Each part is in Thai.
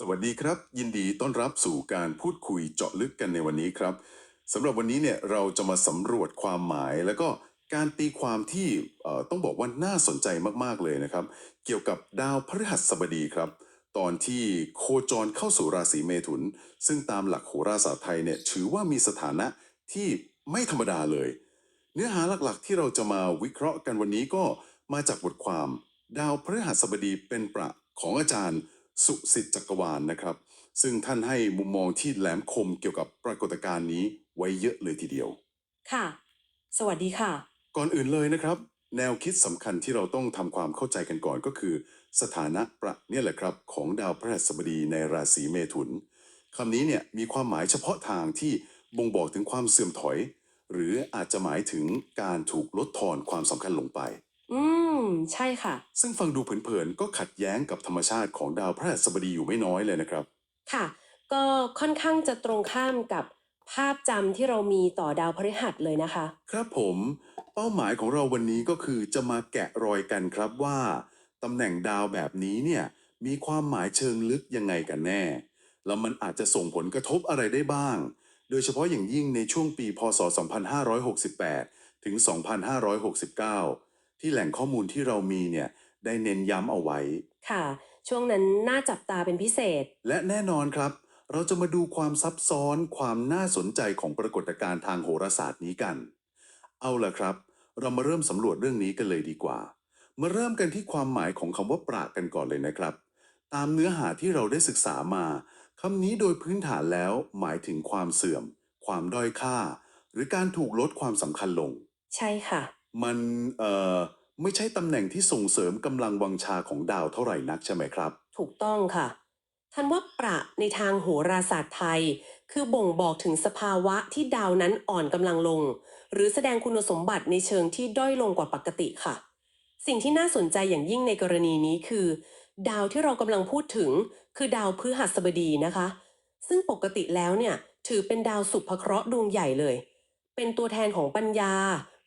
สวัสดีครับ ยินดีต้อนรับสู่การพูดคุยเจาะลึกกันในวันนี้ครับสำหรับวันนี้เนี่ยเราจะมาสำรวจความหมายแล้วก็การตีความที่ต้องบอกว่าน่าสนใจมากๆเลยนะครับ เกี่ยวกับดาวพฤหัสบดีครับ ตอนที่โคจรเข้าสู่ราศีเมถุน ซึ่งตามหลักโหราศาสตร์ไทยเนี่ยถือว่ามีสถานะที่ไม่ธรรมดาเลย เนื้อหาหลักๆ ที่เราจะมาวิเคราะห์กันวันนี้ก็มาจากบทความ ดาวพฤหัสบดีเป็นประของอาจารย์ สุสิทธิ์จักรวาลนะครับ ซึ่งท่านให้มุมมองที่แหลมคมเกี่ยวกับปรากฏการณ์นี้ไว้เยอะเลยทีเดียว ค่ะ สวัสดีค่ะ ก่อนอื่นเลยนะครับ แนวคิดสำคัญที่เราต้องทำความเข้าใจกันก่อนก็คือ สถานะประเนี่ยแหละครับ ของดาวพฤหัสบดีในราศีเมถุนคำนี้เนี่ยมีความหมายเฉพาะทางที่บ่งบอกถึงความเสื่อมถอย หรืออาจจะหมายถึงการถูกลดทอนความสำคัญลงไป อืม ใช่ค่ะ ซึ่งฟังดูเผินๆก็ขัดแย้งกับธรรมชาติของดาวพฤหัสบดีอยู่ไม่น้อยเลยนะครับ ค่ะ ก็ค่อนข้างจะตรงข้ามกับภาพจำที่เรามีต่อดาวพฤหัสเลยนะคะ ครับผมเป้าหมายของเราวันนี้ก็คือจะมาแกะรอยกันครับว่าตำแหน่งดาวแบบนี้เนี่ยมีความหมายเชิงลึกยังไงกันแน่ แล้วมันอาจจะส่งผลกระทบอะไรได้บ้าง โดยเฉพาะอย่างยิ่งในช่วงปีพศ 2568 ถึง 2569 ที่แหล่งข้อมูลที่เรามีเนี่ยได้เน้นย้ำเอาไว้ ค่ะ ช่วงนั้นน่าจับตาเป็นพิเศษ และแน่นอนครับ เราจะมาดูความซับซ้อนความน่าสนใจของปรากฏการณ์ทางโหราศาสตร์นี้กัน เอาล่ะครับ เรามาเริ่มสำรวจเรื่องนี้กันเลยดีกว่า มาเริ่มกันที่ความหมายของคำว่าปรากันก่อนเลยนะครับ ตามเนื้อหาที่เราได้ศึกษามาคำนี้โดยพื้นฐานแล้วหมายถึงความเสื่อม ความด้อยค่า หรือการถูกลดความสำคัญลง ใช่ค่ะ มันเอ่อไม่ใช่ตำแหน่งที่ส่งเสริมกำลังวังชาของดาวเท่าไหร่นักใช่ไหมครับ ถูกต้องค่ะ ท่านว่าประในทางโหราศาสตร์ไทย คือบ่งบอกถึงสภาวะที่ดาวนั้นอ่อนกำลังลง หรือแสดงคุณสมบัติในเชิงที่ด้อยลงกว่าปกติค่ะ สิ่งที่น่าสนใจอย่างยิ่งในกรณีนี้คือ ดาวที่เรากำลังพูดถึง คือดาวพฤหัสบดีนะคะ ซึ่งปกติแล้วเนี่ยถือเป็นดาวสุภเคราะห์ดวงใหญ่เลย เป็นตัวแทนของปัญญา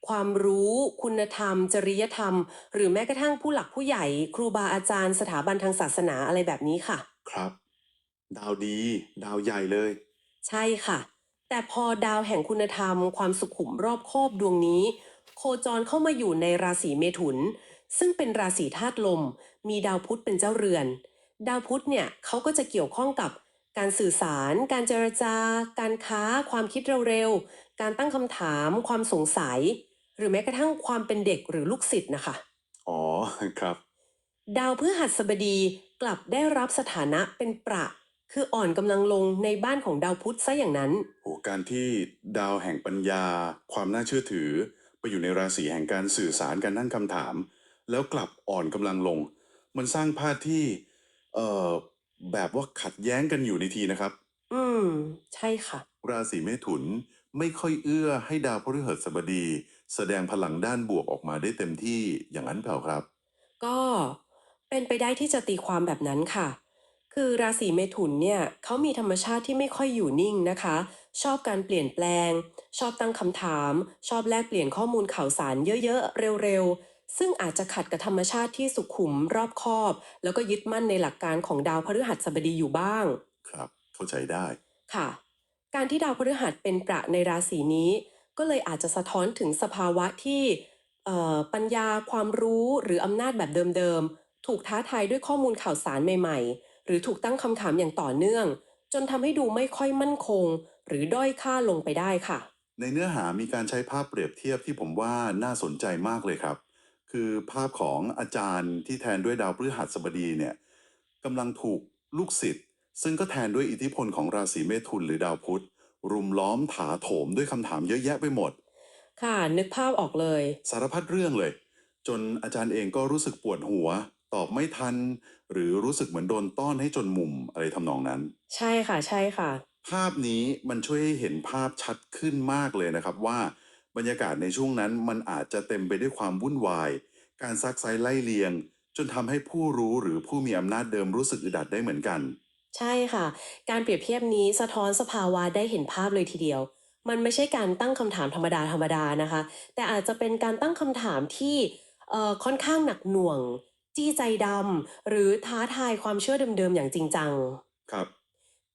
ความรู้ คุณธรรม จริยธรรม หรือแม้กระทั่งผู้หลักผู้ใหญ่ ครูบาอาจารย์ สถาบันทางศาสนาอะไรแบบนี้ค่ะ ครับ ดาวดี ดาวใหญ่เลย ใช่ค่ะ แต่พอดาวแห่งคุณธรรม ความสุขุมรอบคอบดวงนี้ โคจรเข้ามาอยู่ในราศีเมถุน ซึ่งเป็นราศีธาตุลม มีดาวพุธเป็นเจ้าเรือน ดาวพุธเนี่ยเขาก็จะเกี่ยวข้องกับการสื่อสาร การเจรจา การค้า ความคิดเร็วๆ การตั้งคำถาม ความสงสัย หรือแม้กระทั่งความเป็นเด็กหรือลูกศิษย์นะคะ อ๋อครับ ดาวพฤหัสบดีกลับได้รับสถานะเป็นประ คืออ่อนกำลังลงในบ้านของดาวพุธซะอย่างนั้นโอ้การที่ดาวแห่งปัญญา ความน่าเชื่อถือ ไปอยู่ในราศีแห่งการสื่อสารการตั้งคำถาม แล้วกลับอ่อนกำลังลง มันสร้างภาพที่เอ่อแบบว่าขัดแย้งกันอยู่ในทีนะครับ อืม ใช่ค่ะ ราศีเมถุนไม่ค่อยเอื้อให้ดาวพฤหัสบดี แสดงพลังด้านบวกออกมาได้เต็มที่อย่างนั้นเปล่าครับ ก็เป็นไปได้ที่จะตีความแบบนั้นค่ะ คือราศีเมถุนเนี่ยเขามีธรรมชาติที่ไม่ค่อยอยู่นิ่งนะคะ ชอบการเปลี่ยนแปลง ชอบตั้งคำถาม ชอบแลกเปลี่ยนข้อมูลข่าวสารเยอะๆ เร็วๆ ซึ่งอาจจะขัดกับธรรมชาติที่สุขุมรอบคอบ แล้วก็ยึดมั่นในหลักการของดาวพฤหัสบดีอยู่บ้างครับ เข้าใจได้ค่ะ การที่ดาวพฤหัสเป็นประในราศีนี้ ก็เลยอาจจะสะท้อนถึงสภาวะที่ปัญญาความรู้หรืออำนาจแบบเดิมๆ ถูกท้าทายด้วยข้อมูลข่าวสารใหม่ๆ หรือถูกตั้งคำถามอย่างต่อเนื่อง จนทำให้ดูไม่ค่อยมั่นคง หรือด้อยค่าลงไปได้ค่ะ ในเนื้อหามีการใช้ภาพเปรียบเทียบที่ผมว่าน่าสนใจมากเลยครับ คือภาพของอาจารย์ที่แทนด้วยดาวพฤหัสบดีเนี่ยกำลังถูกลูกศิษย์ซึ่งก็แทนด้วยอิทธิพลของราศีเมถุนหรือดาวพุธ รุมล้อมถาโถมด้วยคำถามเยอะแยะไปหมด ค่ะ นึกภาพออกเลย สารพัดเรื่องเลย จนอาจารย์เองก็รู้สึกปวดหัว ตอบไม่ทัน หรือรู้สึกเหมือนโดนต้อนให้จนมุมอะไรทำนองนั้น ใช่ค่ะ ใช่ค่ะ ภาพนี้มันช่วยให้เห็นภาพชัดขึ้นมากเลยนะครับว่า บรรยากาศในช่วงนั้นมันอาจจะเต็มไปด้วยความวุ่นวาย การซักไซไล่เลียง จนทำให้ผู้รู้หรือผู้มีอำนาจเดิมรู้สึกอึดอัดได้เหมือนกัน ใช่ค่ะ การเปรียบเทียบนี้สะท้อนสภาวะได้เห็นภาพเลยทีเดียว มันไม่ใช่การตั้งคำถามธรรมดาธรรมดานะคะ แต่อาจจะเป็นการตั้งคำถามที่เอ่อค่อนข้างหนักหน่วง จี้ใจดำหรือท้าทายความเชื่อเดิมๆอย่างจริงจัง ครับ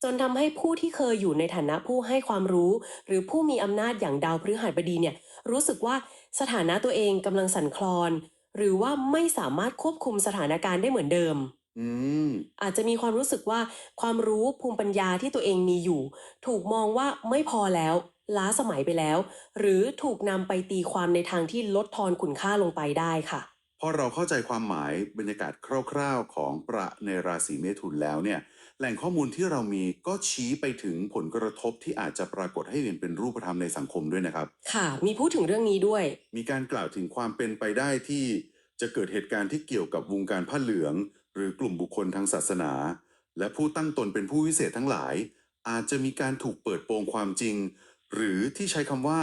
จนทำให้ผู้ที่เคยอยู่ในฐานะผู้ให้ความรู้ หรือผู้มีอำนาจอย่างดาวพฤหัสบดีเนี่ยรู้สึกว่าสถานะตัวเองกำลังสั่นคลอน หรือว่าไม่สามารถควบคุมสถานการณ์ได้เหมือนเดิม อืม อาจจะมีความรู้สึกว่าความรู้ภูมิปัญญาที่ตัวเองมีอยู่ ถูกมองว่าไม่พอแล้ว ล้าสมัยไปแล้ว หรือถูกนำไปตีความในทางที่ลดทอนคุณค่าลงไปได้ค่ะ พอเราเข้าใจความหมายบรรยากาศคร่าวๆ ของประในราศีเมถุนแล้วเนี่ย แหล่งข้อมูลที่เรามีก็ชี้ไปถึงผลกระทบที่อาจจะปรากฏให้เห็นเป็นรูปธรรมในสังคมด้วยนะครับ ค่ะ มีพูดถึงเรื่องนี้ด้วย มีการกล่าวถึงความเป็นไปได้ที่จะเกิดเหตุการณ์ที่เกี่ยวกับวงการผ้าเหลือง หรือกลุ่มบุคคลทางศาสนา และผู้ตั้งตนเป็นผู้วิเศษทั้งหลาย อาจจะมีการถูกเปิดโปงความจริง หรือที่ใช้คำว่า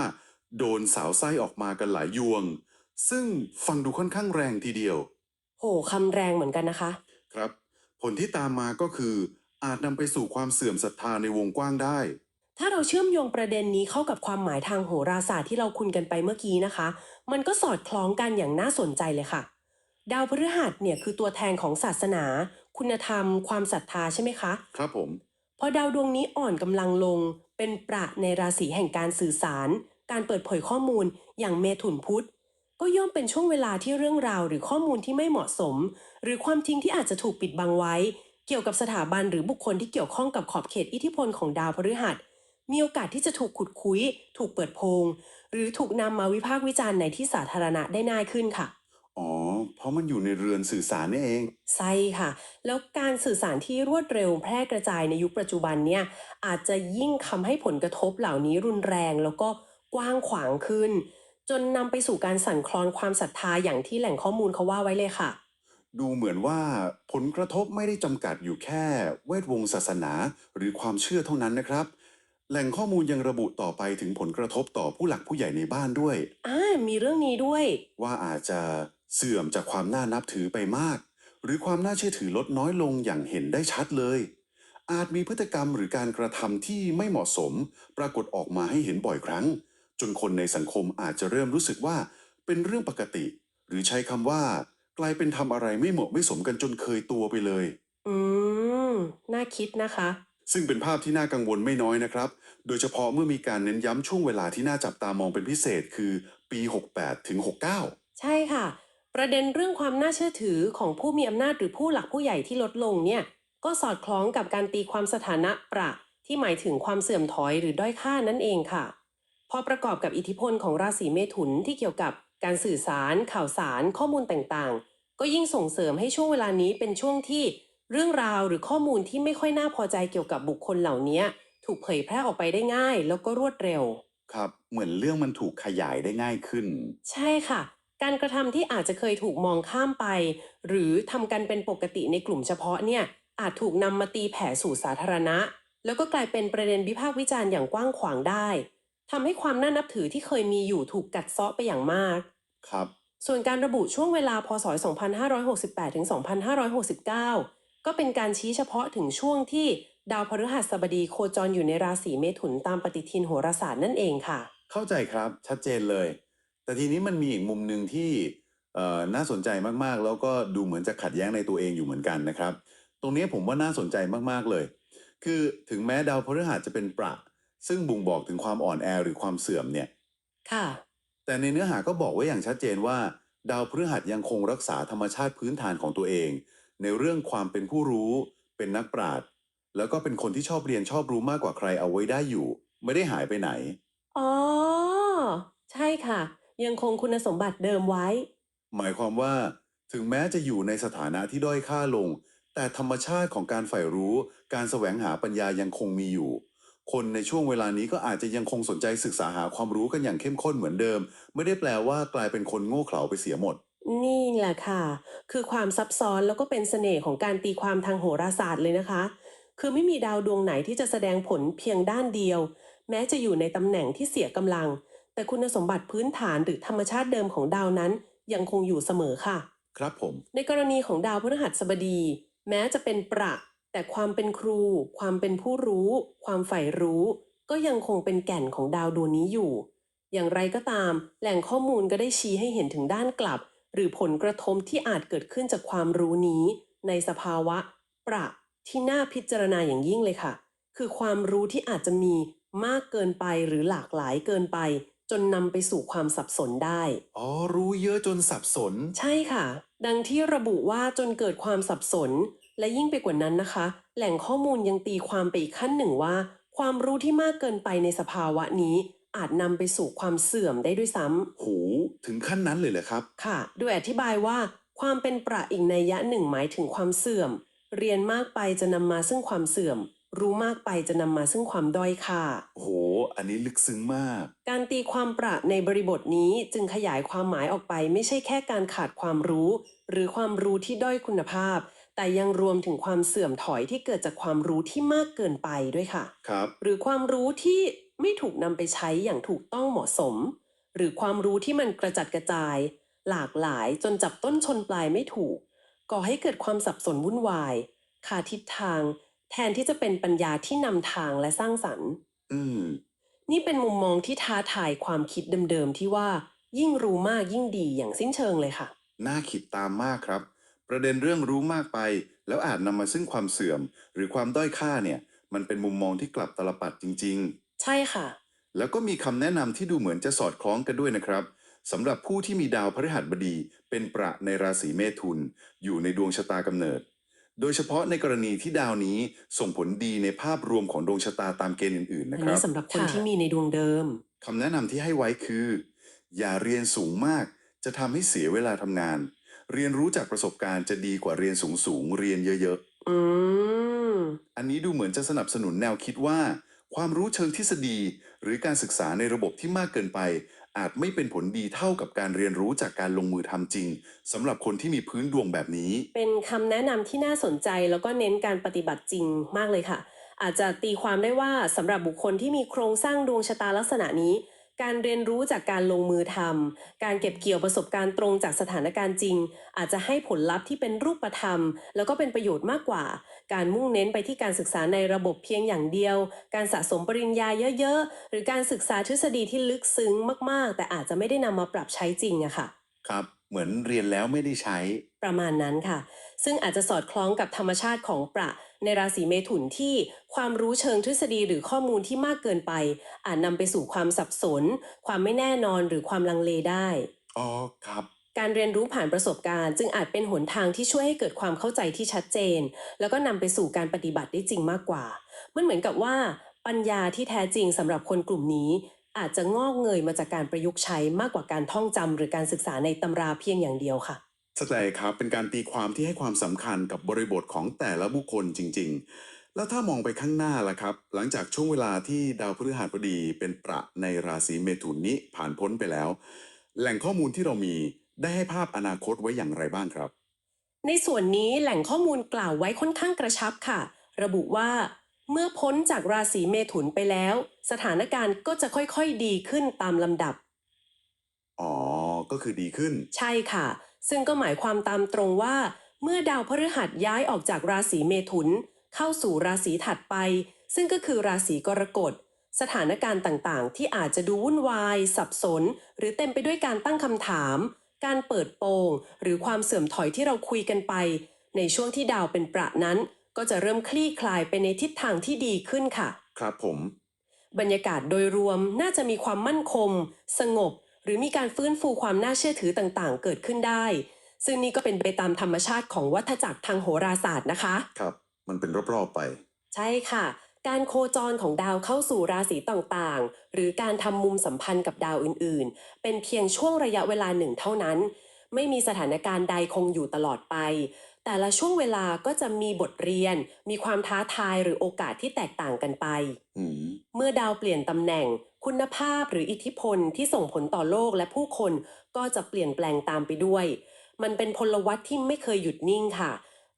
โดนสาวไส้ออกมากันหลายยวง ซึ่งฟังดูค่อนข้างแรงทีเดียว โหคำแรงเหมือนกันนะคะ ครับ ผลที่ตามมาก็คือ อาจนำไปสู่ความเสื่อมศรัทธาในวงกว้างได้ ถ้าเราเชื่อมโยงประเด็นนี้เข้ากับความหมายทางโหราศาสตร์ที่เราคุยกันไปเมื่อกี้นะคะ มันก็สอดคล้องกันอย่างน่าสนใจเลยค่ะ ดาวพฤหัสเนี่ยคือตัวแทนของศาสนา คุณธรรม ความศรัทธาใช่ไหมคะ ครับผม พอดาวดวงนี้อ่อนกำลังลง เป็นประในราศีแห่งการสื่อสาร การเปิดเผยข้อมูลอย่างเมถุนพุธก็ย่อมเป็นช่วงเวลาที่เรื่องราวหรือข้อมูลที่ไม่เหมาะสม หรือความจริงที่อาจจะถูกปิดบังไว้ เกี่ยวกับสถาบันหรือบุคคลที่เกี่ยวข้องกับขอบเขตอิทธิพลของดาวพฤหัส มีโอกาสที่จะถูกขุดคุย ถูกเปิดโพง หรือถูกนำมาวิพากษ์วิจารณ์ในที่สาธารณะได้ง่ายขึ้นค่ะ อ๋อ เพราะมันอยู่ในเรือนสื่อสารนี่เอง ใช่ค่ะ แล้วการสื่อสารที่รวดเร็วแพร่กระจายในยุคปัจจุบันเนี่ยอาจจะยิ่งทำให้ผลกระทบเหล่านี้รุนแรง แล้วก็กว้างขวางขึ้น จนนำไปสู่การสั่นคลอนความศรัทธาอย่างที่แหล่งข้อมูลเขาว่าไว้เลยค่ะ ดูเหมือนว่าผลกระทบไม่ได้จำกัดอยู่แค่เวทวงศาสนาหรือความเชื่อเท่านั้นนะครับ แหล่งข้อมูลยังระบุต่อไปถึงผลกระทบต่อผู้หลักผู้ใหญ่ในบ้านด้วย อ่ามีเรื่องนี้ด้วย ว่าอาจจะ เสื่อมจากความน่านับถือไปมาก หรือความน่าเชื่อถือลดน้อยลงอย่างเห็นได้ชัดเลย อาจมีพฤติกรรมหรือการกระทำที่ไม่เหมาะสม ปรากฏออกมาให้เห็นบ่อยครั้ง จนคนในสังคมอาจจะเริ่มรู้สึกว่าเป็นเรื่องปกติ หรือใช้คำว่า กลายเป็นทำอะไรไม่เหมาะไม่สมกันจนเคยตัวไปเลย อืม น่าคิดนะคะ ซึ่งเป็นภาพที่น่ากังวลไม่น้อยนะครับ โดยเฉพาะเมื่อมีการเน้นย้ำช่วงเวลาที่น่าจับตามองเป็นพิเศษคือ ปี 68ถึง69 ใช่ค่ะ ประเด็นเรื่องความน่าเชื่อถือของผู้มีอำนาจหรือผู้หลักผู้ใหญ่ที่ลดลงเนี่ยก็สอดคล้องกับการตีความสถานะประที่หมายถึงความเสื่อมถอยหรือด้อยค่านั่นเองค่ะ พอประกอบกับอิทธิพลของราศีเมถุนที่เกี่ยวกับการสื่อสาร ข่าวสาร ข้อมูลต่างๆ ก็ยิ่งส่งเสริมให้ช่วงเวลานี้เป็นช่วงที่ เรื่องราวหรือข้อมูลที่ไม่ค่อยน่าพอใจเกี่ยวกับบุคคลเหล่านี้ถูกเผยแพร่ออกไปได้ง่าย แล้วก็รวดเร็ว ครับ เหมือนเรื่องมันถูกขยายได้ง่ายขึ้น ใช่ค่ะ การกระทำที่อาจจะเคยถูกมองข้ามไป หรือทำกันเป็นปกติในกลุ่มเฉพาะเนี่ยอาจถูกนำมาตีแผ่สู่สาธารณะ แล้วก็กลายเป็นประเด็นวิพากษ์วิจารณ์อย่างกว้างขวางได้ทำให้ความน่านับถือที่เคยมีอยู่ถูกกัดเซาะไปอย่างมากครับ ส่วนการระบุช่วงเวลาพศ 2568ถึง2569 ก็เป็นการชี้เฉพาะถึงช่วงที่ดาวพฤหัสบดีโคจรอยู่ในราศีเมถุนตามปฏิทินโหราศาสตร์นั่นเองค่ะ เข้าใจครับชัดเจนเลย แต่ทีนี้มันมีอีกมุมหนึ่งที่เอ่อน่าสนใจมากๆ แล้วก็ดูเหมือนจะขัดแย้งในตัวเองอยู่เหมือนกันนะครับ ตรงนี้ผมว่าน่าสนใจมากๆเลย คือถึงแม้ดาวพฤหัสจะเป็นประ ซึ่งบ่งบอกถึงความอ่อนแอหรือความเสื่อมเนี่ย ค่ะ แต่ในเนื้อหาก็บอกไว้อย่างชัดเจนว่า ดาวพฤหัสยังคงรักษาธรรมชาติพื้นฐานของตัวเอง ในเรื่องความเป็นผู้รู้ เป็นนักปราชญ์แล้วก็เป็นคนที่ชอบเรียนชอบรู้มากกว่าใครเอาไว้ได้อยู่ ไม่ได้หายไปไหน อ๋อ ใช่ค่ะ ยังคงคุณสมบัติเดิมไว้ หมายความว่าถึงแม้จะอยู่ในสถานะที่ด้อยค่าลง แต่ธรรมชาติของการใฝ่รู้ การแสวงหาปัญญายังคงมีอยู่ คนในช่วงเวลานี้ก็อาจจะยังคงสนใจศึกษาหาความรู้กันอย่างเข้มข้นเหมือนเดิม ไม่ได้แปลว่ากลายเป็นคนโง่เขลาไปเสียหมด นี่แหละค่ะ คือความซับซ้อนแล้วก็เป็นเสน่ห์ของการตีความทางโหราศาสตร์เลยนะคะ คือไม่มีดาวดวงไหนที่จะแสดงผลเพียงด้านเดียว แม้จะอยู่ในตำแหน่งที่เสียกำลัง แต่คุณสมบัติพื้นฐานหรือธรรมชาติเดิมของดาวนั้นยังคงอยู่เสมอค่ะ ครับผม ในกรณีของดาวพฤหัสบดี แม้จะเป็นประ แต่ความเป็นครู ความเป็นผู้รู้ ความใฝ่รู้ ก็ยังคงเป็นแก่นของดาวดวงนี้อยู่ อย่างไรก็ตาม แหล่งข้อมูลก็ได้ชี้ให้เห็นถึงด้านกลับ หรือผลกระทบที่อาจเกิดขึ้นจากความรู้นี้ ในสภาวะ ประที่น่าพิจารณาอย่างยิ่งเลยค่ะ คือความรู้ที่อาจจะมีมากเกินไปหรือหลากหลายเกินไป จนนำไปสู่ความสับสนได้ อ๋อ รู้เยอะจนสับสน ใช่ค่ะ ดังที่ระบุว่าจนเกิดความสับสน และยิ่งไปกว่านั้นนะคะ แหล่งข้อมูลยังตีความไปอีกขั้นหนึ่งว่า ความรู้ที่มากเกินไปในสภาวะนี้ อาจนำไปสู่ความเสื่อมได้ด้วยซ้ำโห ถึงขั้นนั้นเลยเหรอครับค่ะ โดยอธิบายว่า ความเป็นประอีกนัยยะหนึ่งหมายถึงความเสื่อม เรียนมากไปจะนำมาซึ่งความเสื่อม รู้มากไปจะนำมาซึ่งความด้อยค่าโห อันนี้ลึกซึ้งมาก การตีความประในบริบทนี้จึงขยายความหมายออกไป ไม่ใช่แค่การขาดความรู้ หรือความรู้ที่ด้อยคุณภาพ แต่ยังรวมถึงความเสื่อมถอยที่เกิดจากความรู้ที่มากเกินไปด้วยค่ะ ครับ หรือความรู้ที่ไม่ถูกนำไปใช้อย่างถูกต้องเหมาะสม หรือความรู้ที่มันกระจัดกระจาย หลากหลายจนจับต้นชนปลายไม่ถูก ก่อให้เกิดความสับสนวุ่นวาย ขาดทิศทาง แทนที่จะเป็นปัญญาที่นำทางและสร้างสรรค์ อืม นี่เป็นมุมมองที่ท้าทายความคิดเดิมๆที่ว่า ยิ่งรู้มากยิ่งดีอย่างสิ้นเชิงเลยค่ะ น่าคิดตามมากครับ ประเด็นเรื่องรู้มากไป แล้วอาจนำมาซึ่งความเสื่อม หรือความด้อยค่าเนี่ย มันเป็นมุมมองที่กลับตลปัดจริง ใช่ค่ะ ๆ แล้วก็มีคำแนะนำที่ดูเหมือนจะสอดคล้องกันด้วยนะครับสำหรับผู้ที่มีดาวพฤหัสบดี เป็นประในราศีเมถุน อยู่ในดวงชะตากำเนิด โดยเฉพาะในกรณีที่ดาวนี้ส่งผลดีในภาพรวมของดวงชะตาตามเกณฑ์อื่นๆอันะนครันี้บสำหรับคนค่ะ ที่มีในดวงเดิม คำแนะนำที่ให้ไว้คือ อย่าเรียนสูงมาก จะทำให้เสียเวลาทำงาน เรียนรู้จากประสบการณ์จะดีกว่าเรียนสูงสูงๆเรียนเยอะอืมๆอันนี้ดูเหมือนจะสนับสนุนแนวคิดว่า ความรู้เชิงทฤษฎี หรือการศึกษาในระบบที่มากเกินไป อาจไม่เป็นผลดีเท่ากับการเรียนรู้จากการลงมือทำจริงสำหรับคนที่มีพื้นดวงแบบนี้ เป็นคำแนะนำที่น่าสนใจแล้วก็เน้นการปฏิบัติจริงมากเลยค่ะ อาจจะตีความได้ว่าสำหรับบุคคลที่มีโครงสร้างดวงชะตาลักษณะนี้ การเรียนรู้จากการลงมือทำ การเก็บเกี่ยวประสบการณ์ตรงจากสถานการณ์จริง อาจจะให้ผลลัพธ์ที่เป็นรูปธรรม แล้วก็เป็นประโยชน์มากกว่า การมุ่งเน้นไปที่การศึกษาในระบบเพียงอย่างเดียว การสะสมปริญญาเยอะๆ หรือการศึกษาทฤษฎีที่ลึกซึ้งมากๆ แต่อาจจะไม่ได้นำมาปรับใช้จริงอะค่ะ ครับ เหมือนเรียนแล้วไม่ได้ใช้ ประมาณนั้นค่ะ ซึ่งอาจจะสอดคล้องกับธรรมชาติของประในราศีเมถุนที่ความรู้เชิงทฤษฎีหรือข้อมูลที่มากเกินไป อาจนำไปสู่ความสับสน ความไม่แน่นอนหรือความลังเลได้ อ๋อครับ การเรียนรู้ผ่านประสบการณ์ จึงอาจเป็นหนทางที่ช่วยให้เกิดความเข้าใจที่ชัดเจน แล้วก็นำไปสู่การปฏิบัติได้จริงมากกว่า มันเหมือนกับว่า ปัญญาที่แท้จริงสำหรับคนกลุ่มนี้ อาจจะงอกเงยมาจากการประยุกต์ใช้มากกว่าการท่องจำหรือการศึกษาในตำราเพียงอย่างเดียวค่ะ เข้าใจครับเป็นการตีความที่ให้ความสำคัญกับบริบทของแต่ละบุคคลจริง ๆ แล้วถ้ามองไปข้างหน้าล่ะครับ หลังจากช่วงเวลาที่ดาวพฤหัสบดีเป็นประในราศีเมถุนนี้ผ่านพ้นไปแล้ว แหล่งข้อมูลที่เรามีได้ให้ภาพอนาคตไว้อย่างไรบ้างครับ ในส่วนนี้แหล่งข้อมูลกล่าวไว้ค่อนข้างกระชับค่ะ ระบุว่า เมื่อพ้นจากราศีเมถุนไปแล้ว สถานการณ์ก็จะค่อยๆดีขึ้นตามลำดับ อ๋อ ก็คือดีขึ้น ใช่ค่ะ ซึ่งก็หมายความตามตรงว่า เมื่อดาวพฤหัสย้ายออกจากราศีเมถุน เข้าสู่ราศีถัดไป ซึ่งก็คือราศีกรกฎ สถานการณ์ต่างๆ ที่อาจจะดูวุ่นวาย สับสน หรือเต็มไปด้วยการตั้งคำถาม การเปิดโปง หรือความเสื่อมถอยที่เราคุยกันไป ในช่วงที่ดาวเป็นประนั้น ก็จะเริ่มคลี่คลายไปในทิศทางที่ดีขึ้นค่ะ ครับผม บรรยากาศโดยรวมน่าจะมีความมั่นคงสงบ หรือมีการฟื้นฟูความน่าเชื่อถือต่างๆ เกิดขึ้นได้ ซึ่งนี่ก็เป็นไปตามธรรมชาติของวัฏจักรทางโหราศาสตร์นะคะ ครับ มันเป็นรอบๆไป ใช่ค่ะ การโคจรของดาวเข้าสู่ราศีต่างๆ หรือการทำมุมสัมพันธ์กับดาวอื่นๆ เป็นเพียงช่วงระยะเวลาหนึ่งเท่านั้น ไม่มีสถานการณ์ใดคงอยู่ตลอดไป แต่ละช่วงเวลาก็จะมีบทเรียน มีความท้าทายหรือโอกาสที่แตกต่างกันไป อืมเมื่อดาวเปลี่ยนตำแหน่ง คุณภาพหรืออิทธิพลที่ส่งผลต่อโลกและผู้คนก็จะเปลี่ยนแปลงตามไปด้วย มันเป็นพลวัตที่ไม่เคยหยุดนิ่งค่ะ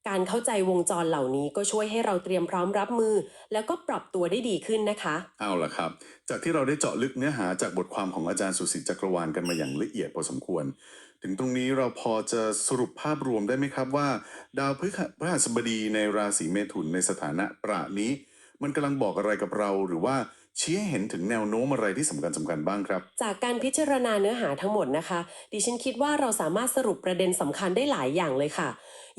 การเข้าใจวงจรเหล่านี้ก็ช่วยให้เราเตรียมพร้อมรับมือ แล้วก็ปรับตัวได้ดีขึ้นนะคะ เอาล่ะครับ จากที่เราได้เจาะลึกเนื้อหาจากบทความของอาจารย์สุสิทธิ์จักรวาลกันมาอย่างละเอียดพอสมควร ถึงตรงนี้เราพอจะสรุปภาพรวมได้ไหมครับว่า ดาวพฤหัสพฤหัสบดีในราศีเมถุนในสถานะประนี้ มันกำลังบอกอะไรกับเราหรือว่าชี้ให้เห็นถึงแนวโน้มอะไรที่สำคัญสำคัญบ้างครับ จากการพิจารณาเนื้อหาทั้งหมดนะคะ ดิฉันคิดว่าเราสามารถสรุปประเด็นสำคัญได้หลายอย่างเลยค่ะ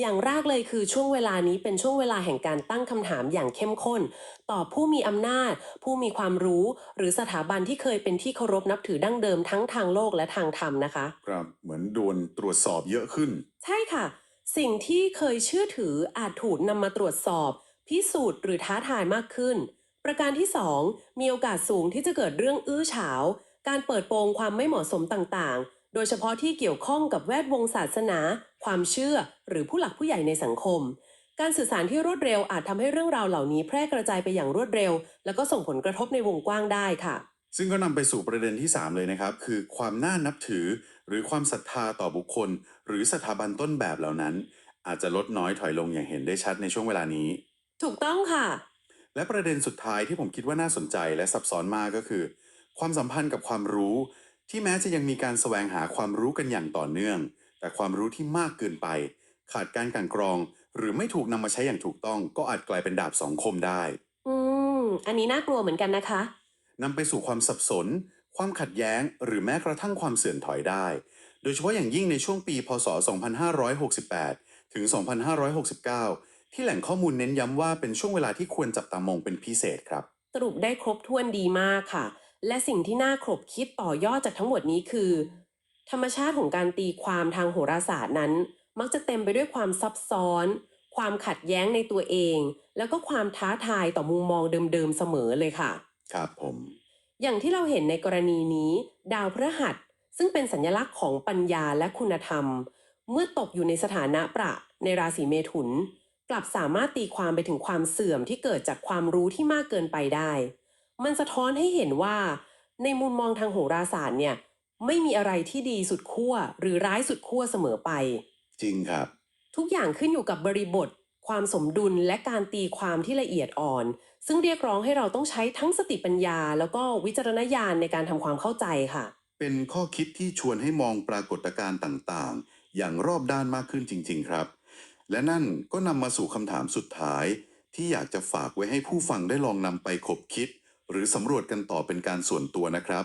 อย่างแรกเลยคือช่วงเวลานี้เป็นช่วงเวลาแห่งการตั้งคำถามอย่างเข้มข้น ต่อผู้มีอำนาจ ผู้มีความรู้ หรือสถาบันที่เคยเป็นที่เคารพนับถือดั้งเดิมทั้งทางโลกและทางธรรมนะคะ ครับเหมือนโดนตรวจสอบเยอะขึ้น ใช่ค่ะ สิ่งที่เคยเชื่อถืออาจถูกนำมาตรวจสอบ พิสูจน์หรือท้าทายมากขึ้น ประการที่ 2 มีโอกาสสูงที่จะเกิดเรื่องอื้อฉาว การเปิดโปงความไม่เหมาะสมต่างๆ โดยเฉพาะที่เกี่ยวข้องกับแวดวงศาสนา ความเชื่อ หรือผู้หลักผู้ใหญ่ในสังคม การสื่อสารที่รวดเร็วอาจทำให้เรื่องราวเหล่านี้แพร่กระจายไปอย่างรวดเร็ว แล้วก็ส่งผลกระทบในวงกว้างได้ค่ะ ซึ่งก็นำไปสู่ประเด็นที่ 3 เลยนะครับ คือความน่านับถือ หรือความศรัทธาต่อบุคคล หรือสถาบันต้นแบบเหล่านั้น อาจจะลดน้อยถอยลงอย่างเห็นได้ชัดในช่วงเวลานี้ ถูกต้องค่ะ และประเด็นสุดท้ายที่ผมคิดว่าน่าสนใจและซับซ้อนมากก็คือ ความสัมพันธ์กับความรู้ ที่แม้จะยังมีการแสวงหาความรู้กันอย่างต่อเนื่อง แต่ความรู้ที่มากเกินไป ขาดการกลันกรอง หรือไม่ถูกนำมาใช้อย่างถูกต้อง ก็อาจกลายเป็นดาบสองคมได้ อืม อันนี้น่ากลัวเหมือนกันนะคะ นำไปสู่ความสับสน ความขัดแย้ง หรือแม้กระทั่งความเสื่อมถอยได้ โดยเฉพาะอย่างยิ่งในช่วงปี พศ 2568 ถึง 2569 ที่แหล่งข้อมูลเน้นย้ำว่าเป็นช่วงเวลาที่ควรจับตามองเป็นพิเศษครับ สรุปได้ครบถ้วนดีมากค่ะ และสิ่งที่น่าขบคิดต่อยอดจากทั้งหมดนี้คือ ธรรมชาติของการตีความทางโหราศาสตร์นั้น มักจะเต็มไปด้วยความซับซ้อน ความขัดแย้งในตัวเอง แล้วก็ความท้าทายต่อมุมมองเดิมๆเสมอเลยค่ะ ครับผม อย่างที่เราเห็นในกรณีนี้ ดาวพฤหัส ซึ่งเป็นสัญลักษณ์ของปัญญาและคุณธรรม เมื่อตกอยู่ในสถานะประในราศีเมถุน กลับสามารถตีความไปถึงความเสื่อมที่เกิดจากความรู้ที่มากเกินไปได้ มันสะท้อนให้เห็นว่า ในมุมมองทางโหราศาสตร์เนี่ย ไม่มีอะไรที่ดีสุดขั้วหรือร้ายสุดขั้วเสมอไป จริงครับ ทุกอย่างขึ้นอยู่กับบริบท ความสมดุลและการตีความที่ละเอียดอ่อน ซึ่งเรียกร้องให้เราต้องใช้ทั้งสติปัญญา แล้วก็วิจารณญาณในการทำความเข้าใจค่ะ เป็นข้อคิดที่ชวนให้มองปรากฏการณ์ต่างๆ อย่างรอบด้านมากขึ้นจริง ๆ ครับ และนั่นก็นำมาสู่คำถามสุดท้าย ที่อยากจะฝากไว้ให้ผู้ฟังได้ลองนำไปคบคิด หรือสำรวจกันต่อเป็นการส่วนตัวนะครับ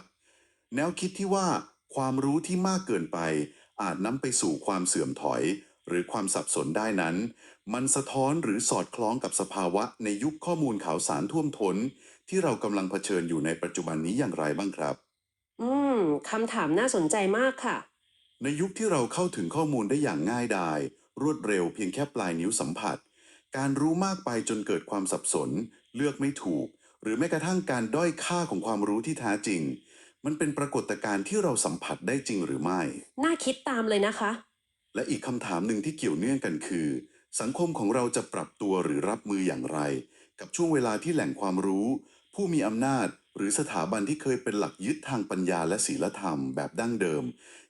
แนวคิดที่ว่าความรู้ที่มากเกินไป อาจนำไปสู่ความเสื่อมถอย หรือความสับสนได้นั้น มันสะท้อนหรือสอดคล้องกับสภาวะในยุคข้อมูลข่าวสารท่วมท้น ที่เรากำลังเผชิญอยู่ในปัจจุบันนี้อย่างไรบ้างครับ อืมคำถามน่าสนใจมากค่ะ ในยุคที่เราเข้าถึงข้อมูลได้อย่างง่ายดาย รวดเร็วเพียงแค่ปลายนิ้วสัมผัส การรู้มากไปจนเกิดความสับสน เลือกไม่ถูก หรือแม้กระทั่งการด้อยค่าของความรู้ที่แท้จริง มันเป็นปรากฏการณ์ที่เราสัมผัสได้จริงหรือไม่ น่าคิดตามเลยนะคะ และอีกคำถามหนึ่งที่เกี่ยวเนื่องกันคือ สังคมของเราจะปรับตัวหรือรับมืออย่างไร กับช่วงเวลาที่แหล่งความรู้ ผู้มีอำนาจ หรือสถาบันที่เคยเป็นหลักยึดทางปัญญาและศีลธรรมแบบดั้งเดิม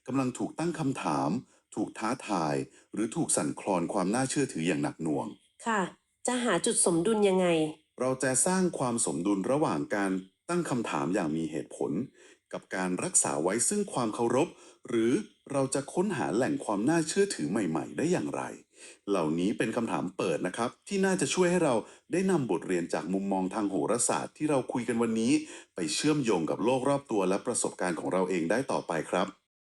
กำลังถูกตั้งคำถาม ถูกท้าทาย หรือถูกสั่นคลอนความน่าเชื่อถืออย่างหนักหน่วง ค่ะ จะหาจุดสมดุลยังไง เราจะสร้างความสมดุลระหว่างการตั้งคำถามอย่างมีเหตุผล กับการรักษาไว้ซึ่งความเคารพ หรือเราจะค้นหาแหล่งความน่าเชื่อถือใหม่ ๆ ได้อย่างไร เหล่านี้เป็นคำถามเปิดนะครับ ที่น่าจะช่วยให้เราได้นำบทเรียนจากมุมมองทางโหราศาสตร์ที่เราคุยกันวันนี้ ไปเชื่อมโยงกับโลกรอบตัวและประสบการณ์ของเราเองได้ต่อไปครับ